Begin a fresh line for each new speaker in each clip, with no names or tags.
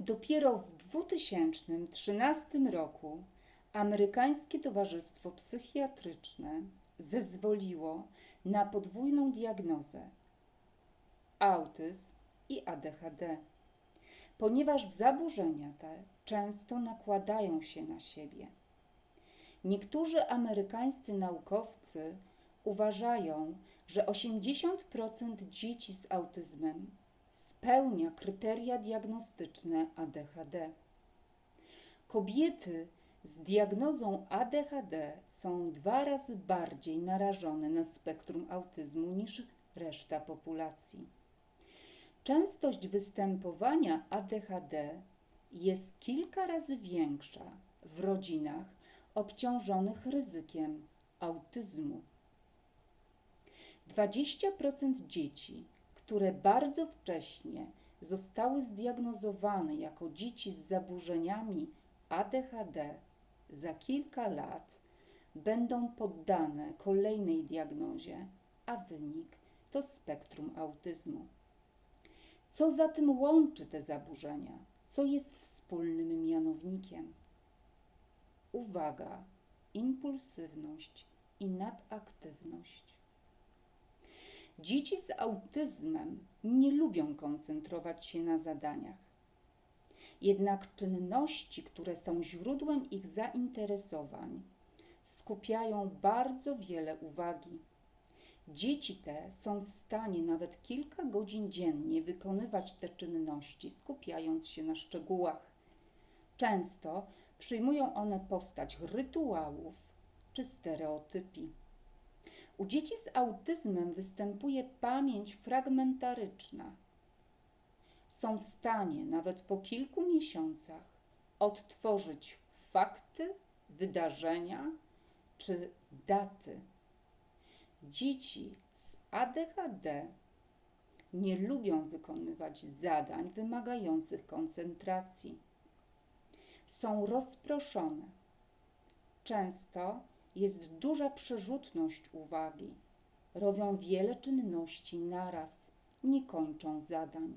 Dopiero w 2013 roku Amerykańskie Towarzystwo Psychiatryczne zezwoliło na podwójną diagnozę autyzm i ADHD, ponieważ zaburzenia te często nakładają się na siebie. Niektórzy amerykańscy naukowcy uważają, że 80% dzieci z autyzmem spełnia kryteria diagnostyczne ADHD. Kobiety z diagnozą ADHD są dwa razy bardziej narażone na spektrum autyzmu niż reszta populacji. Częstość występowania ADHD jest kilka razy większa w rodzinach obciążonych ryzykiem autyzmu. 20% dzieci, które bardzo wcześnie zostały zdiagnozowane jako dzieci z zaburzeniami ADHD, za kilka lat będą poddane kolejnej diagnozie, a wynik to spektrum autyzmu. Co zatem łączy te zaburzenia? Co jest wspólnym mianownikiem? Uwaga, impulsywność i nadaktywność. Dzieci z autyzmem nie lubią koncentrować się na zadaniach. Jednak czynności, które są źródłem ich zainteresowań, skupiają bardzo wiele uwagi. Dzieci te są w stanie nawet kilka godzin dziennie wykonywać te czynności, skupiając się na szczegółach. Często przyjmują one postać rytuałów czy stereotypii. U dzieci z autyzmem występuje pamięć fragmentaryczna. Są w stanie nawet po kilku miesiącach odtworzyć fakty, wydarzenia czy daty. Dzieci z ADHD nie lubią wykonywać zadań wymagających koncentracji. Są rozproszone. Często jest duża przerzutność uwagi. Robią wiele czynności naraz, nie kończą zadań.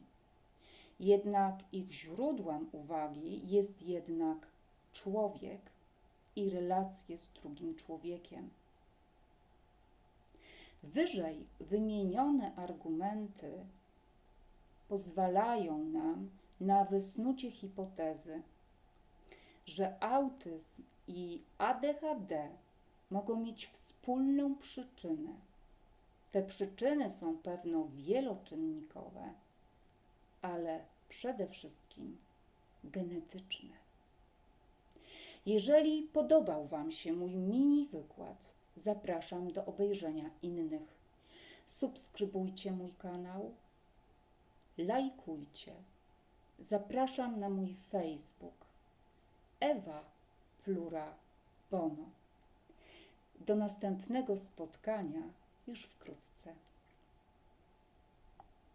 Jednak ich źródłem uwagi jest jednak człowiek i relacje z drugim człowiekiem. Wyżej wymienione argumenty pozwalają nam na wysnucie hipotezy, że autyzm i ADHD mogą mieć wspólną przyczynę. Te przyczyny są pewno wieloczynnikowe, ale przede wszystkim genetyczne. Jeżeli podobał Wam się mój mini wykład, zapraszam do obejrzenia innych. Subskrybujcie mój kanał, lajkujcie. Zapraszam na mój Facebook Ewa Plura Bono. Do następnego spotkania już wkrótce.